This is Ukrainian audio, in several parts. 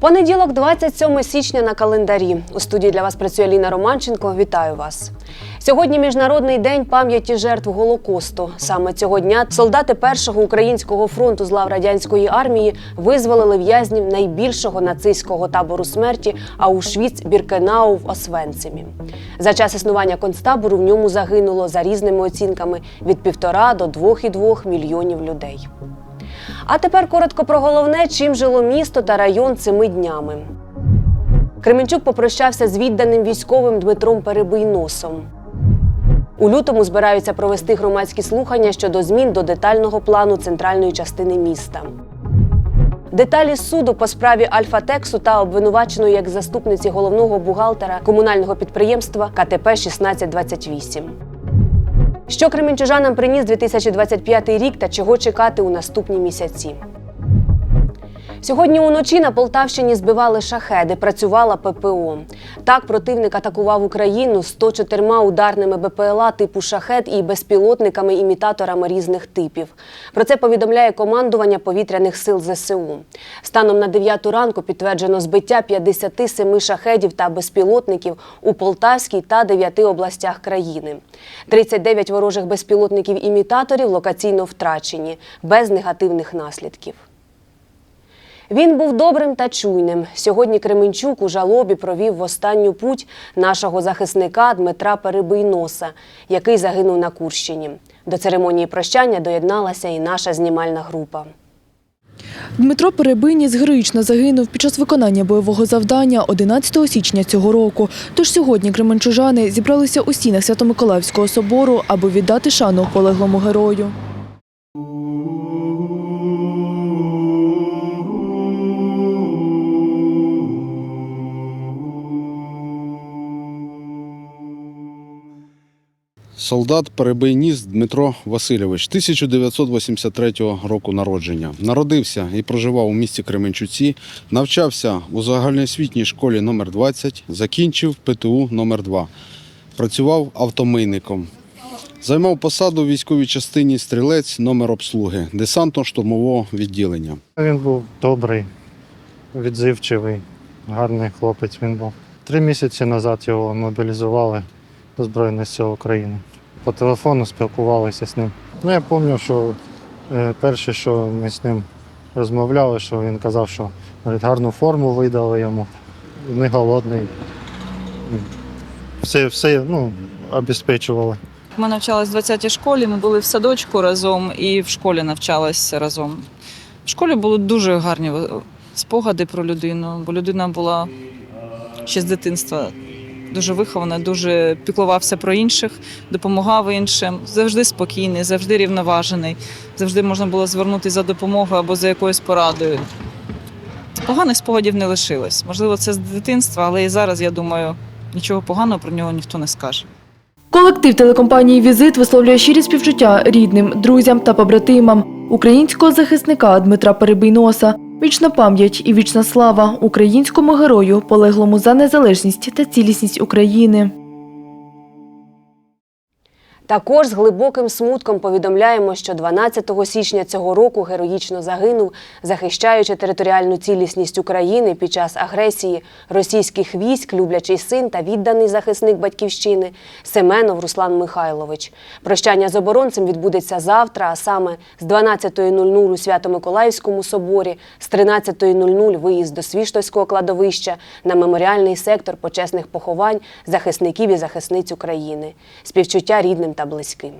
Понеділок, 27 січня на календарі. У студії для вас працює Ліна Романченко. Вітаю вас. Сьогодні міжнародний день пам'яті жертв Голокосту. Саме цього дня солдати першого українського фронту з лав радянської армії визволили в'язнів найбільшого нацистського табору смерті Аушвіц Біркенау в Освенцимі. За час існування концтабору в ньому загинуло за різними оцінками від півтора до двох і двох мільйонів людей. А тепер коротко про головне, чим жило місто та район цими днями. Кременчук попрощався з відданим військовим Дмитром Перебийносом. У лютому збираються провести громадські слухання щодо змін до детального плану центральної частини міста. Деталі суду по справі Альфа-Тексу та обвинуваченої як заступниці головного бухгалтера комунального підприємства КТП 1628. Що кременчужанам приніс 2025 рік та чого чекати у наступні місяці? Сьогодні уночі на Полтавщині збивали шахеди, працювала ППО. Так противник атакував Україну 104 ударними БПЛА типу шахед і безпілотниками-імітаторами різних типів. Про це повідомляє командування повітряних сил ЗСУ. Станом на 9 ранку підтверджено збиття 57 шахедів та безпілотників у Полтавській та 9 областях країни. 39 ворожих безпілотників-імітаторів локаційно втрачені, без негативних наслідків. Він був добрим та чуйним. Сьогодні Кременчук у жалобі провів в останню путь нашого захисника Дмитра Перебийноса, який загинув на Курщині. До церемонії прощання доєдналася і наша знімальна група. Дмитро Перебиніс героїчно загинув під час виконання бойового завдання 11 січня цього року. Тож сьогодні кременчужани зібралися у стінах Свято-Миколаївського собору, аби віддати шану полеглому герою. Солдат Перебийніс Дмитро Васильович, 1983 року народження. Народився і проживав у місті Кременчуці, навчався у загальноосвітній школі номер 20 закінчив ПТУ номер 2 Працював автомийником. Займав посаду в військовій частині стрілець номер обслуги десантно-штурмового відділення. Він був добрий, відзивчивий, гарний хлопець він був. Три місяці назад його мобілізували Збройних сил України. По телефону спілкувалися з ним. Ну, я пам'ятаю, що е, перше, що ми з ним розмовляли, що він казав, що говорить, гарну форму видали йому, не голодний. Все, все ну, обезпечували. Ми навчалися в 20-й школі, ми були в садочку разом і в школі навчалися разом. В школі були дуже гарні спогади про людину, бо людина була ще з дитинства дуже вихована, дуже піклувався про інших, допомагав іншим, завжди спокійний, завжди рівноважений, завжди можна було звернутися за допомогою або за якоюсь порадою. Поганих спогадів не лишилось. Можливо, це з дитинства, але і зараз, я думаю, нічого поганого про нього ніхто не скаже. Колектив телекомпанії Візит висловлює щирі співчуття рідним, друзям та побратимам українського захисника Дмитра Перебийноса. Вічна пам'ять і вічна слава українському герою, полеглому за незалежність та цілісність України. Також з глибоким смутком повідомляємо, що 12 січня цього року героїчно загинув, захищаючи територіальну цілісність України під час агресії російських військ, люблячий син та відданий захисник батьківщини Семенов Руслан Михайлович. Прощання з оборонцем відбудеться завтра, а саме з 12.00 у Свято-Миколаївському соборі, з 13.00 виїзд до Свіштовського кладовища на меморіальний сектор почесних поховань захисників і захисниць України. Співчуття рідним та близьким.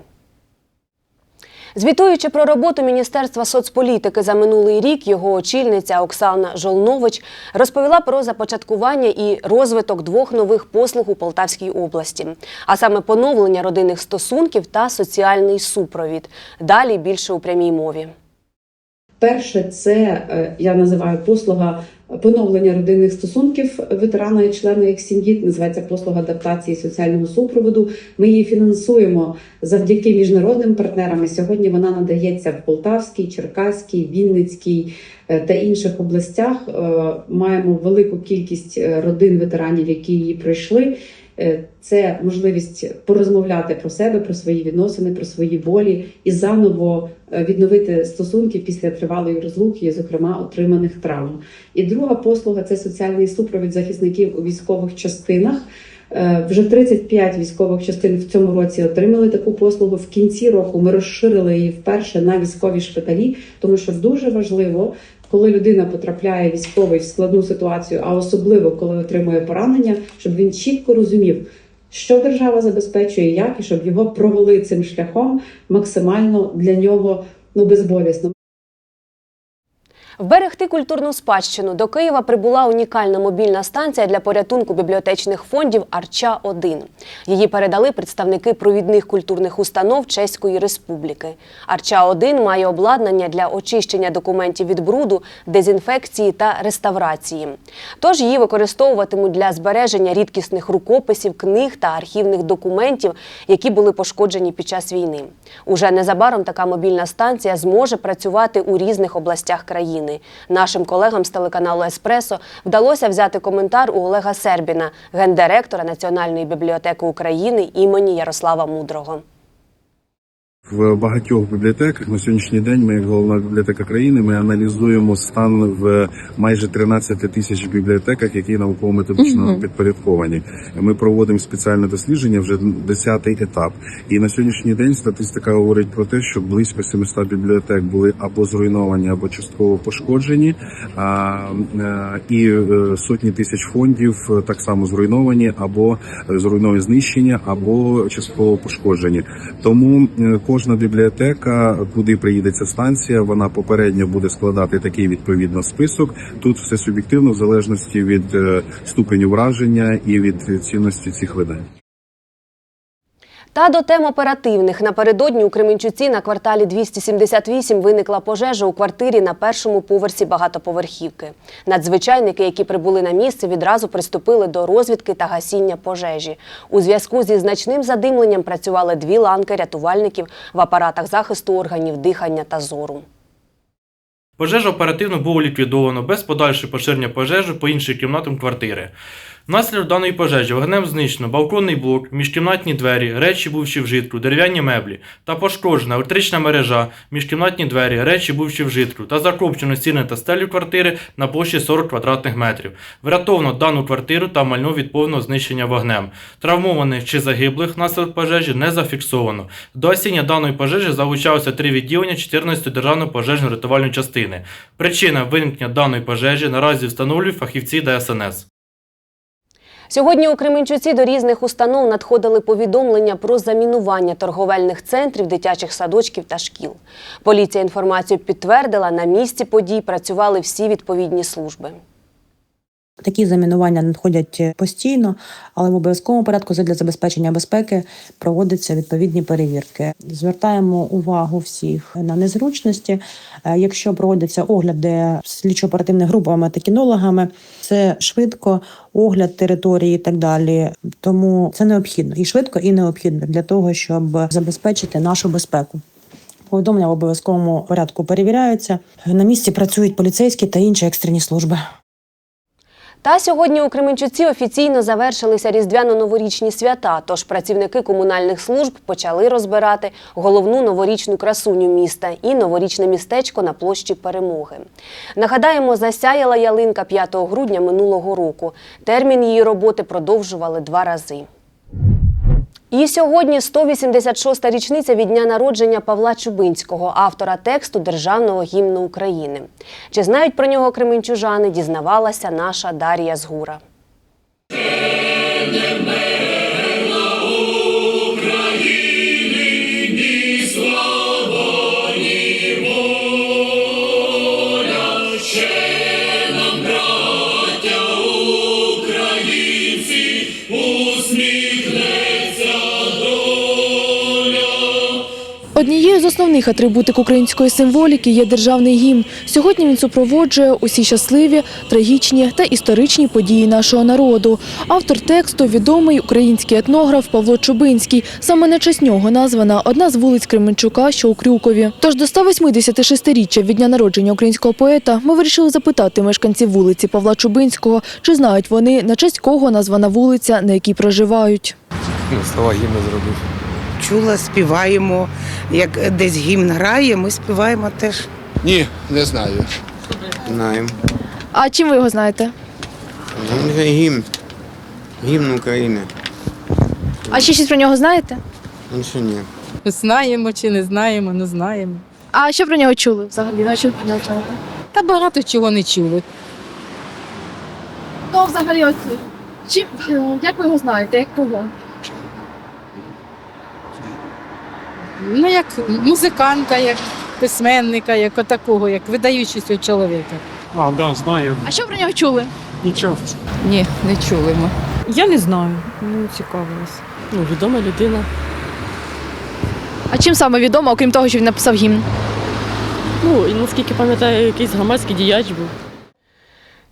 Звітуючи про роботу Міністерства соцполітики за минулий рік, його очільниця Оксана Жолнович розповіла про започаткування і розвиток двох нових послуг у Полтавській області, а саме поновлення родинних стосунків та соціальний супровід. Далі більше у прямій мові. Перше, це е, я називаю послуга поновлення родинних стосунків ветерана і члена їх сім'ї. Називається послуга адаптації соціального супроводу. Ми її фінансуємо завдяки міжнародним партнерам. Сьогодні вона надається в Полтавській, Черкаській, Вінницькій е, та інших областях. Е, Маємо велику кількість е, родин ветеранів, які її пройшли. Е, Це можливість порозмовляти про себе, про свої відносини, про свої болі і заново е, відновити стосунки після тривалої розлуки, зокрема отриманих травм. І друга послуга це соціальний супровід захисників у військових частинах. Е, Вже 35 військових частин в цьому році отримали таку послугу. В кінці року ми розширили її вперше на військові шпиталі, тому що дуже важливо, коли людина потрапляє військовий в складну ситуацію, а особливо коли отримує поранення, щоб він чітко розумів, що держава забезпечує, як і щоб його провели цим шляхом максимально для нього ну безболісно. Вберегти культурну спадщину до Києва прибула унікальна мобільна станція для порятунку бібліотечних фондів Арча 1 Її передали представники провідних культурних установ Чеської Республіки. Арча 1 має обладнання для очищення документів від бруду, дезінфекції та реставрації. Тож її використовуватимуть для збереження рідкісних рукописів, книг та архівних документів, які були пошкоджені під час війни. Уже незабаром така мобільна станція зможе працювати у різних областях країни. Нашим колегам з телеканалу Еспресо вдалося взяти коментар у Олега Сербіна, гендиректора Національної бібліотеки України імені Ярослава Мудрого. В багатьох бібліотеках на сьогоднішній день ми, як головна бібліотека країни, ми аналізуємо стан в майже 13 тисяч бібліотеках, які науково-методично Мгм. підпорядковані. Ми проводимо спеціальне дослідження вже 10-й етап. І на сьогоднішній день статистика говорить про те, що близько 700 бібліотек були або зруйновані, або частково пошкоджені. А, е, і е, сотні тисяч фондів е, так само зруйновані, або зруйновані знищення, або частково пошкоджені. Тому е, кожна бібліотека, куди приїде ця станція, вона попередньо буде складати такий відповідно список. Тут все суб'єктивно в залежності від е, ступеню враження і від цінності цих видань. Та до тем оперативних напередодні у Кременчуці на кварталі 278 виникла пожежа у квартирі на першому поверсі багатоповерхівки. Надзвичайники, які прибули на місце, відразу приступили до розвідки та гасіння пожежі. У зв'язку зі значним задимленням працювали дві ланки рятувальників в апаратах захисту органів дихання та зору. Пожежа оперативно було ліквідовано без подальшого поширення пожежі по іншим кімнатам квартири. Внаслідок даної пожежі вогнем знищено балконний блок, міжкімнатні двері, речі бувші вжитку, дерев'яні меблі та пошкоджена електрична мережа, міжкімнатні двері, речі бувші вжитку та закопчено стіни та стелі квартири на площі 40 квадратних метрів. Врятовано дану квартиру та мальну від повного знищення вогнем. Травмованих чи загиблих внаслідок пожежі не зафіксовано. До осіння даної пожежі залучалося три відділення 14 державної пожежно-рятувальної частини. Причина виникнення даної пожежі наразі встановлюють фахівці ДСНС. Сьогодні у Кременчуці до різних установ надходили повідомлення про замінування торговельних центрів, дитячих садочків та шкіл. Поліція інформацію підтвердила, на місці подій працювали всі відповідні служби. Такі замінування надходять постійно, але в обов'язковому порядку для забезпечення безпеки проводяться відповідні перевірки. Звертаємо увагу всіх на незручності. Е, Якщо проводяться огляди слідчо-оперативними групами та кінологами, це швидко, огляд території і так далі. Тому це необхідно і швидко, і необхідно для того, щоб забезпечити нашу безпеку. Повідомлення в обов'язковому порядку перевіряються. На місці працюють поліцейські та інші екстрені служби. Та сьогодні у Кременчуці офіційно завершилися різдвяно-новорічні свята. Тож працівники комунальних служб почали розбирати головну новорічну красуню міста і новорічне містечко на площі Перемоги. Нагадаємо, засяяла ялинка 5 грудня минулого року. Термін її роботи продовжували два рази. І сьогодні 186-та річниця від дня народження Павла Чубинського, автора тексту Державного гімну України. Чи знають про нього кременчужани, дізнавалася наша Дар'я Згура. Однією з основних атрибутик української символіки є державний гімн. Сьогодні він супроводжує усі щасливі, трагічні та історичні події нашого народу. Автор тексту відомий український етнограф Павло Чубинський. Саме на честь нього названа одна з вулиць Кременчука, що у Крюкові. Тож до 186-річчя від дня народження українського поета ми вирішили запитати мешканців вулиці Павла Чубинського, чи знають вони на честь кого названа вулиця, на якій проживають. Слова гімну зробив. Чула, співаємо. Як десь гімн грає, ми співаємо теж. Ні, не знаю. Знаємо. А чим ви його знаєте? Ну, Гімн. Гімн України. А ще щось про нього знаєте? Ну, що ні. Знаємо чи не знаємо, не знаємо. А що про нього чули взагалі? На що про нього чули? Та багато чого не чули. Ну, взагалі, от чим, як ви його знаєте, як кого? Ну, як музиканта, як письменника, як отакого, як видаючого чоловіка. А, да, знаю. А що про нього чули? Нічого. Ні, не чули ми. Я не знаю. Ну, цікавилась. Ну, відома людина. А чим саме відомо, окрім того, що він написав гімн? Ну, і наскільки пам'ятаю, якийсь громадський діяч був.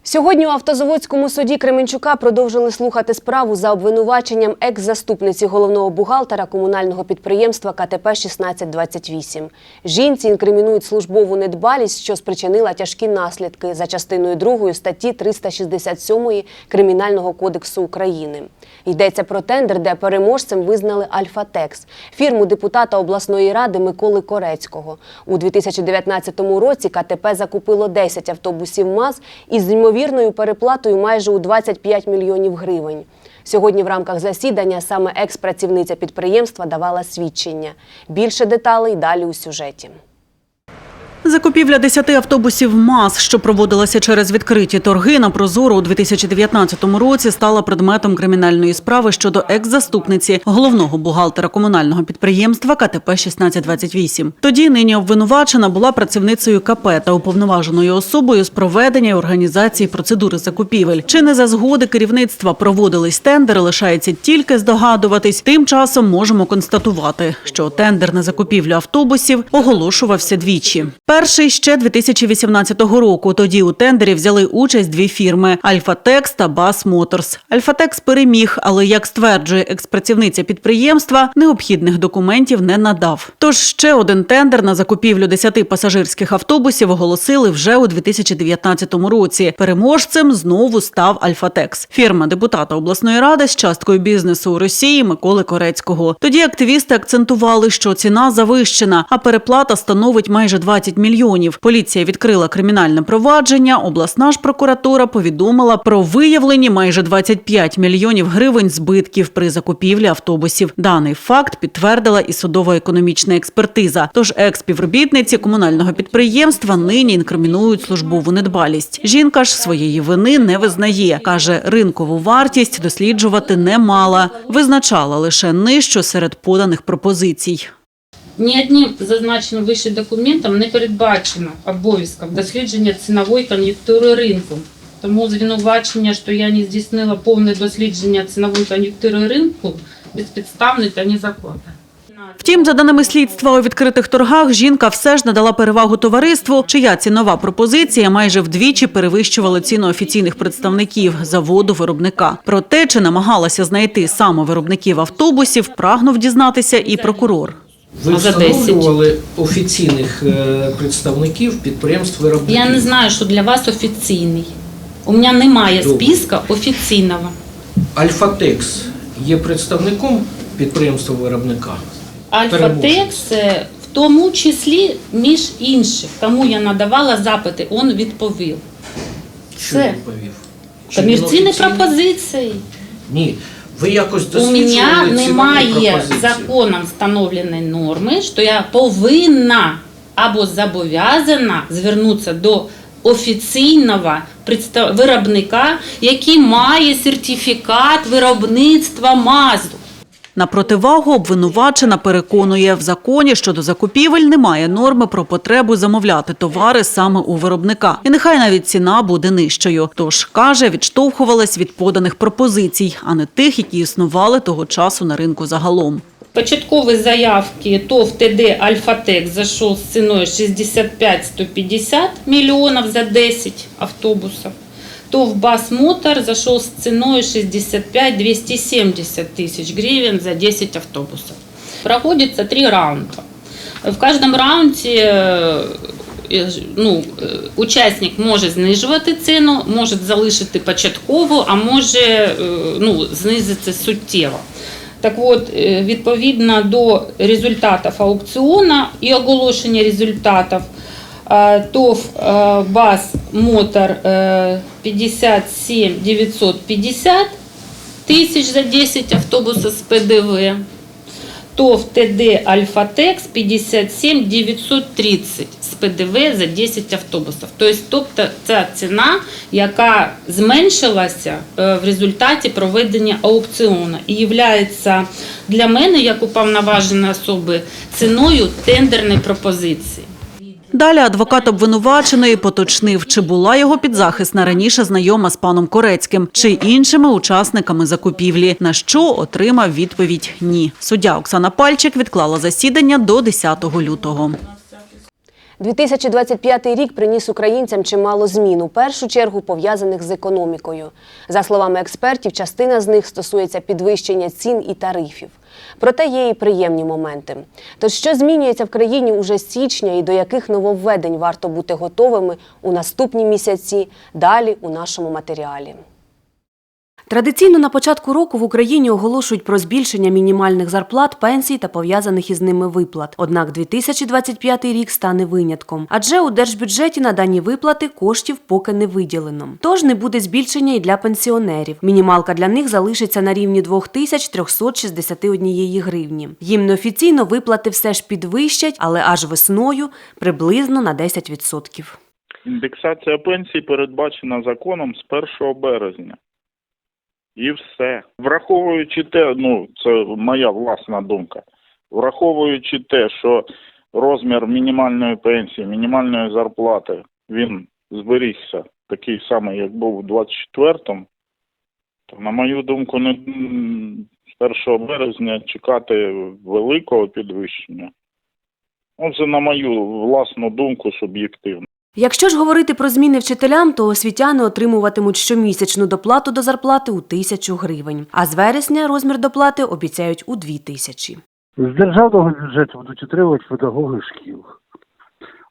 Сьогодні у автозаводському суді Кременчука продовжили слухати справу за обвинуваченням екс-заступниці головного бухгалтера комунального підприємства КТП 1628. Жінці інкримінують службову недбалість, що спричинила тяжкі наслідки за частиною 2 статті 367 Кримінального кодексу України. Йдеться про тендер, де переможцем визнали Альфатекс, фірму депутата обласної ради Миколи Корецького. У 2019 році КТП закупило 10 автобусів МАЗ із ймовірною переплатою майже у 25 мільйонів гривень. Сьогодні в рамках засідання саме екс-працівниця підприємства давала свідчення. Більше деталей далі у сюжеті. Закупівля 10 автобусів МАЗ, що проводилася через відкриті торги на Прозоро у 2019 році, стала предметом кримінальної справи щодо екс-заступниці головного бухгалтера комунального підприємства КТП 1628. Тоді нині обвинувачена була працівницею КП та уповноваженою особою з проведення і організації процедури закупівель. Чи не за згоди керівництва проводились тендери, лишається тільки здогадуватись. Тим часом можемо констатувати, що тендер на закупівлю автобусів оголошувався двічі. Перший ще 2018 року. Тоді у тендері взяли участь дві фірми Альфатекс та Бас Моторс. Альфатекс переміг, але як стверджує експрацівниця підприємства, необхідних документів не надав. Тож ще один тендер на закупівлю 10 пасажирських автобусів оголосили вже у 2019 році. Переможцем знову став Альфатекс, фірма депутата обласної ради з часткою бізнесу у Росії Миколи Корецького. Тоді активісти акцентували, що ціна завищена, а переплата становить майже 20 мільйонів. Поліція відкрила кримінальне провадження. Обласна ж прокуратура повідомила про виявлені майже 25 мільйонів гривень збитків при закупівлі автобусів. Даний факт підтвердила і судово-економічна експертиза. Тож експівробітниці комунального підприємства нині інкримінують службову недбалість. Жінка ж своєї вини не визнає. каже, ринкову вартість досліджувати не мала, визначала лише нижчу серед поданих пропозицій. Ні одним зазначеним вище документом не передбачено обов'язків дослідження цінової кон'юнктури ринку. Тому звинувачення, що я не здійснила повне дослідження цінової кон'юнктури ринку, безпідставне та незаконне. Втім, за даними слідства у відкритих торгах, жінка все ж надала перевагу товариству, чия цінова пропозиція майже вдвічі перевищувала ціну офіційних представників заводу виробника. Про те, чи намагалася знайти саме виробників автобусів, прагнув дізнатися і прокурор. Ви За 10. встановлювали офіційних е, представників підприємств виробників? Я не знаю, що для вас офіційний. У мене немає Добре. списка офіційного. Альфатекс є представником підприємства виробника? Альфа-Текс е, в тому числі, між інших, кому я надавала запити, він відповів. Що відповів? Комерційні пропозиції. Ні. Ви якось У мене немає законом встановленої норми, що я повинна або зобов'язана звернутися до офіційного виробника, який має сертифікат виробництва МАЗу. На противагу обвинувачена переконує, в законі щодо закупівель немає норми про потребу замовляти товари саме у виробника. І нехай навіть ціна буде нижчою. Тож, каже, відштовхувалась від поданих пропозицій, а не тих, які існували того часу на ринку загалом. Початковые заявки ТОВ ТД Альфатек зашел с ценой 65-150 миллионов за 10 автобусов. ТОВ Бас Мотор зашел с ценой 65-270 тысяч гривен за 10 автобусов. Проходится три раунда. В каждом раунді е, ну, е, учасник може знижувати ціну, може залишити початкову, а може е, ну, знизити суттєво. Так от, відповідно до результатів аукціону і оголошення результатів, ТОВ е, БАЗ Мотор е, 57 950 тисяч за 10 автобусів з ПДВ. ТОВ ТД Альфатекс 57 930 з ПДВ за 10 автобусів. Тобто, тобто ця ціна, яка зменшилася е, в результаті проведення аукціону і є для мене, як уповноваженої особи, ціною тендерної пропозиції. Далі адвокат обвинуваченої поточнив, чи була його підзахисна раніше знайома з паном Корецьким чи іншими учасниками закупівлі, на що отримав відповідь ні. Суддя Оксана Пальчик відклала засідання до 10 лютого. 2025 рік приніс українцям чимало змін, у першу чергу пов'язаних з економікою. За словами експертів, частина з них стосується підвищення цін і тарифів. Проте є і приємні моменти. Тож що змінюється в країні уже з січня і до яких нововведень варто бути готовими у наступні місяці? Далі у нашому матеріалі. Традиційно на початку року в Україні оголошують про збільшення мінімальних зарплат, пенсій та пов'язаних із ними виплат. Однак 2025 рік стане винятком, адже у держбюджеті на дані виплати коштів поки не виділено. Тож не буде збільшення і для пенсіонерів. Мінімалка для них залишиться на рівні 2361 гривні. Їм неофіційно виплати все ж підвищать, але аж весною приблизно на 10%. Індексація пенсій передбачена законом з 1 березня. І все. Враховуючи те, ну це моя власна думка. Враховуючи те, що розмір мінімальної пенсії, мінімальної зарплати, він зберігся такий самий, як був у 24-му, то, на мою думку, не з 1 березня чекати великого підвищення. Ну, це на мою власну думку суб'єктивно. Якщо ж говорити про зміни вчителям, то освітяни отримуватимуть щомісячну доплату до зарплати у тисячу гривень. А з вересня розмір доплати обіцяють у дві тисячі. З державного бюджету будуть отримувати педагоги шкіл,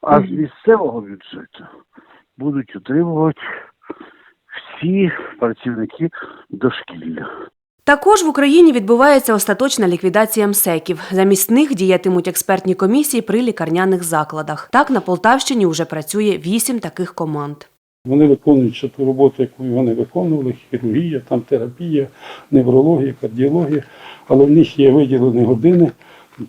а з місцевого бюджету будуть отримувати всі працівники дошкілля. Також в Україні відбувається остаточна ліквідація МСЕКів. Замість них діятимуть експертні комісії при лікарняних закладах. Так на Полтавщині вже працює вісім таких команд. Вони виконують ту роботу, яку вони виконували, хірургія, там терапія, неврологія, кардіологія, але в них є виділені години,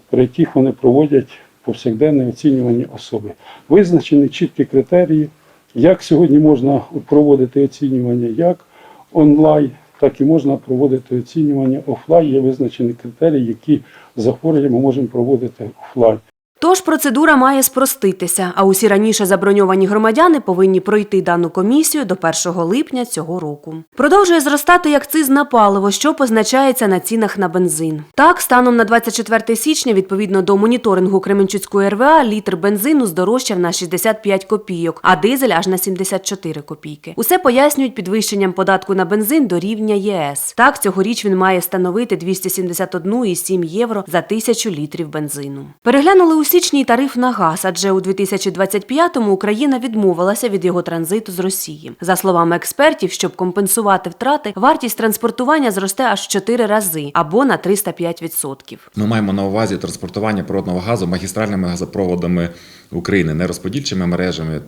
при яких вони проводять повсякденне оцінювання особи. Визначені чіткі критерії, як сьогодні можна проводити оцінювання як онлайн, так і можна проводити оцінювання офлайн. Є визначені критерії, які захворювання ми можемо проводити офлайн. Тож процедура має спроститися, а усі раніше заброньовані громадяни повинні пройти дану комісію до 1 липня цього року. Продовжує зростати акциз на паливо, що позначається на цінах на бензин. Так, станом на 24 січня, відповідно до моніторингу Кременчуцької РВА, літр бензину здорожчав на 65 копійок, а дизель аж на 74 копійки. Усе пояснюють підвищенням податку на бензин до рівня ЄС. Так, цьогоріч він має становити 271,7 євро за тисячу літрів бензину. Переглянули у січні тариф на газ, адже у 2025-му Україна відмовилася від його транзиту з Росії. За словами експертів, щоб компенсувати втрати, вартість транспортування зросте аж в 4 рази або на 305%. Ми маємо на увазі транспортування природного газу магістральними газопроводами України, не розподільчими мережами,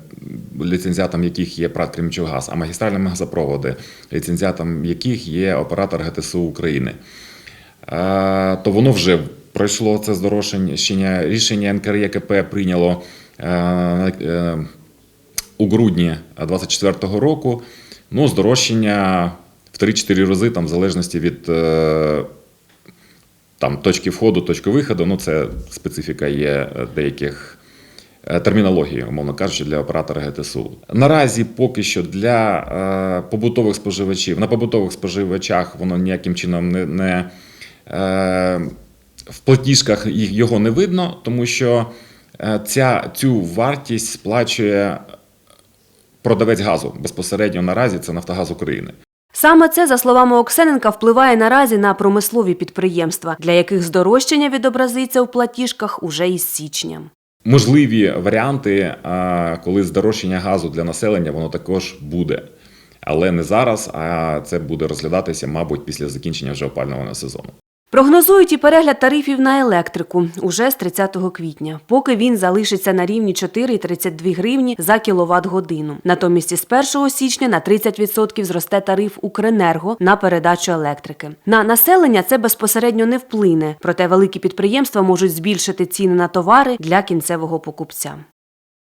ліцензіатом яких є ПРАТ «Кремчугаз», а магістральними газопроводи, ліцензіатом яких є оператор ГТСУ України. Е, То воно вже пройшло це здорожчання. Рішення НКРЄКП прийняло е, е, у грудні 2024 року. Ну, здорожчання в 3-4 рази, там, в залежності від е, там, точки входу, точки виходу. Ну, це специфіка є деяких термінології, умовно кажучи, для оператора ГТСУ. Наразі поки що для побутових споживачів, на побутових споживачах воно ніяким чином не, не В платіжках його не видно, тому що е, ця, цю вартість сплачує продавець газу безпосередньо наразі це Нафтогаз України. Саме це, за словами Оксененка, впливає наразі на промислові підприємства, для яких здорожчання відобразиться у платіжках уже із січня. Можливі варіанти, коли здорожчання газу для населення, воно також буде. Але не зараз, а це буде розглядатися, мабуть, після закінчення вже опалювального сезону. Прогнозують і перегляд тарифів на електрику уже з 30 квітня, поки він залишиться на рівні 4,32 гривні за кіловат годину. Натомість із 1 січня на 30% зросте тариф Укренерго на передачу електрики. На населення це безпосередньо не вплине, проте великі підприємства можуть збільшити ціни на товари для кінцевого покупця.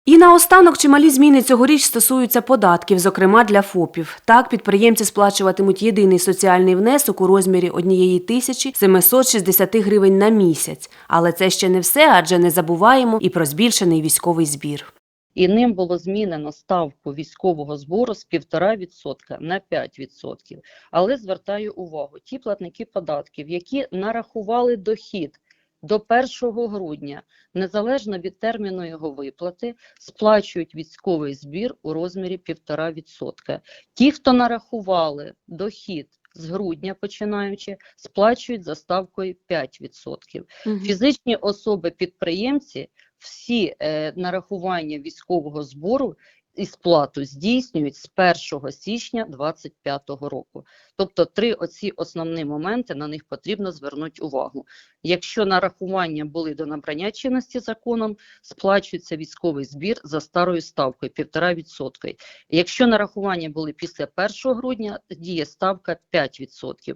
І наостанок чималі зміни цьогоріч стосуються податків, зокрема для ФОПів. Так, підприємці сплачуватимуть єдиний соціальний внесок у розмірі 1 тисячі 760 гривень на місяць. Але це ще не все, адже не забуваємо і про збільшений військовий збір. і ним було змінено ставку військового збору з 1,5% на 5%. Але звертаю увагу, ті платники податків, які нарахували дохід до 1 грудня, незалежно від терміну його виплати, сплачують військовий збір у розмірі 1,5%. Ті, хто нарахували дохід з грудня починаючи, сплачують за ставкою 5%. Фізичні особи-підприємці всі е, нарахування військового збору і сплату здійснюють з 1 січня 2025 року. Тобто три оці основні моменти на них потрібно звернути увагу. Якщо нарахування були до набрання чинності законом, сплачується військовий збір за старою ставкою 1,5%. Якщо нарахування були після 1 грудня, діє ставка 5%.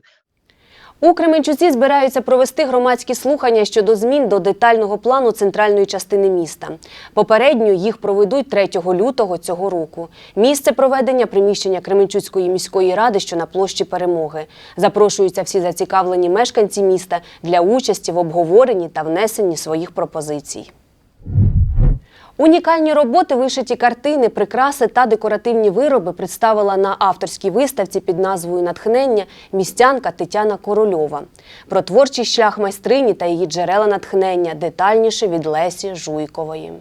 У Кременчуці збираються провести громадські слухання щодо змін до детального плану центральної частини міста. Попередньо їх проведуть 3 лютого цього року. Місце проведення приміщення Кременчуцької міської ради, що на площі Перемоги. Запрошуються всі зацікавлені мешканці міста для участі в обговоренні та внесенні своїх пропозицій. Унікальні роботи, вишиті картини, прикраси та декоративні вироби представила на авторській виставці під назвою Натхнення містянка Тетяна Корольова. Про творчий шлях майстрині та її джерела натхнення детальніше від Лесі Жуйкової.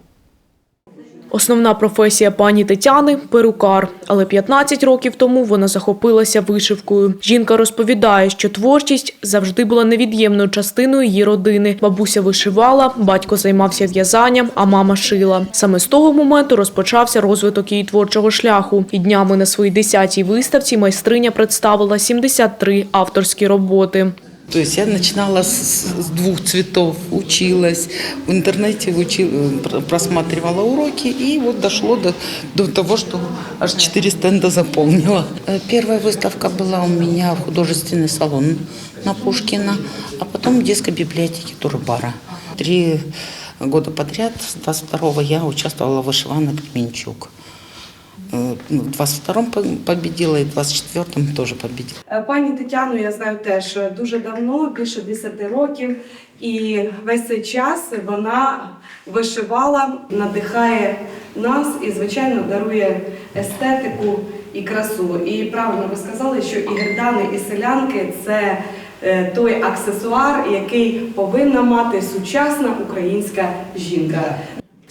Основна професія пані Тетяни перукар, але 15 років тому вона захопилася вишивкою. Жінка розповідає, що творчість завжди була невід'ємною частиною її родини. Бабуся вишивала, батько займався в'язанням, а мама шила. Саме з того моменту розпочався розвиток її творчого шляху. І днями на своїй 10-й виставці майстриня представила 73 авторські роботи. То есть я начинала с, с двух цветов, училась, в интернете учил, пр- просматривала уроки, и вот дошло до, до того, что аж четыре стенда заполнила. Э, Первая выставка была у меня в художественный салон на Пушкина, а потом в детской библиотеке Турбара. Три года подряд, с 22 я участвовала в вышиванной Кременчук. Э, ну, В 22-м по- победила и в 24-м тоже победила. Е, Пані Тетяну я знаю теж дуже давно, більше 10 років, і весь цей час вона вишивала, надихає нас і, звичайно, дарує естетику і красу. І правильно ви сказали, що і гердани, і селянки це е, той аксесуар, який повинна мати сучасна українська жінка.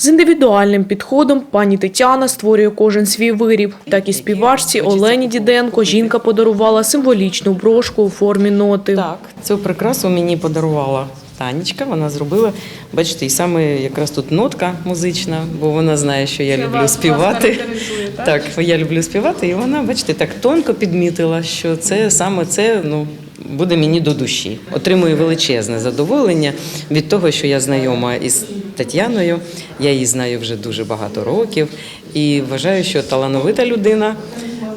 З індивідуальним підходом пані Тетяна створює кожен свій виріб. Так і співачці Олені Діденко жінка подарувала символічну брошку у формі ноти. Так, цю прикрасу мені подарувала Танечка. Вона зробила, бачите, і саме якраз тут нотка музична, бо вона знає, що я люблю співати. так? я люблю співати, і вона, бачите, так тонко підмітила, що це саме це ну, буде мені до душі. Отримую величезне задоволення від того, що я знайома із Тетяною. Я її знаю вже дуже багато років і вважаю, що талановита людина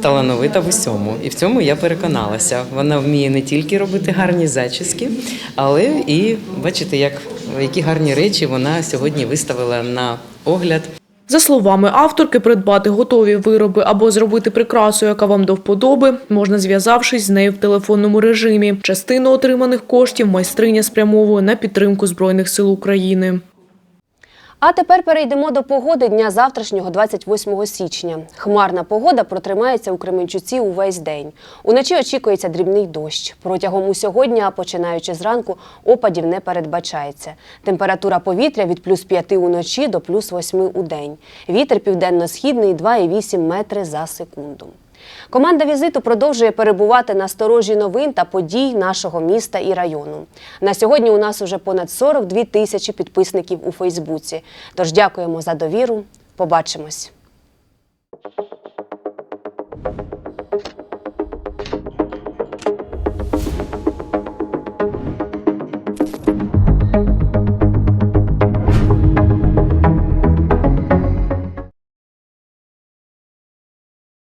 талановита в усьому. І в цьому я переконалася. Вона вміє не тільки робити гарні зачіски, але і бачите, як які гарні речі вона сьогодні виставила на огляд. За словами авторки, придбати готові вироби або зробити прикрасу, яка вам до вподоби, можна зв'язавшись з нею в телефонному режимі. Частину отриманих коштів майстриня спрямовує на підтримку Збройних сил України. А тепер перейдемо до погоди дня завтрашнього, 28 січня. Хмарна погода протримається у Кременчуці увесь день. Уночі очікується дрібний дощ. Протягом усього дня, починаючи зранку, опадів не передбачається. Температура повітря від плюс 5 уночі до плюс 8 у день. Вітер південно-східний 2,8 метри за секунду. Команда візиту продовжує перебувати на сторожі новин та подій нашого міста і району. На сьогодні у нас уже понад 42 тисячі підписників у Фейсбуці. Тож дякуємо за довіру. Побачимось.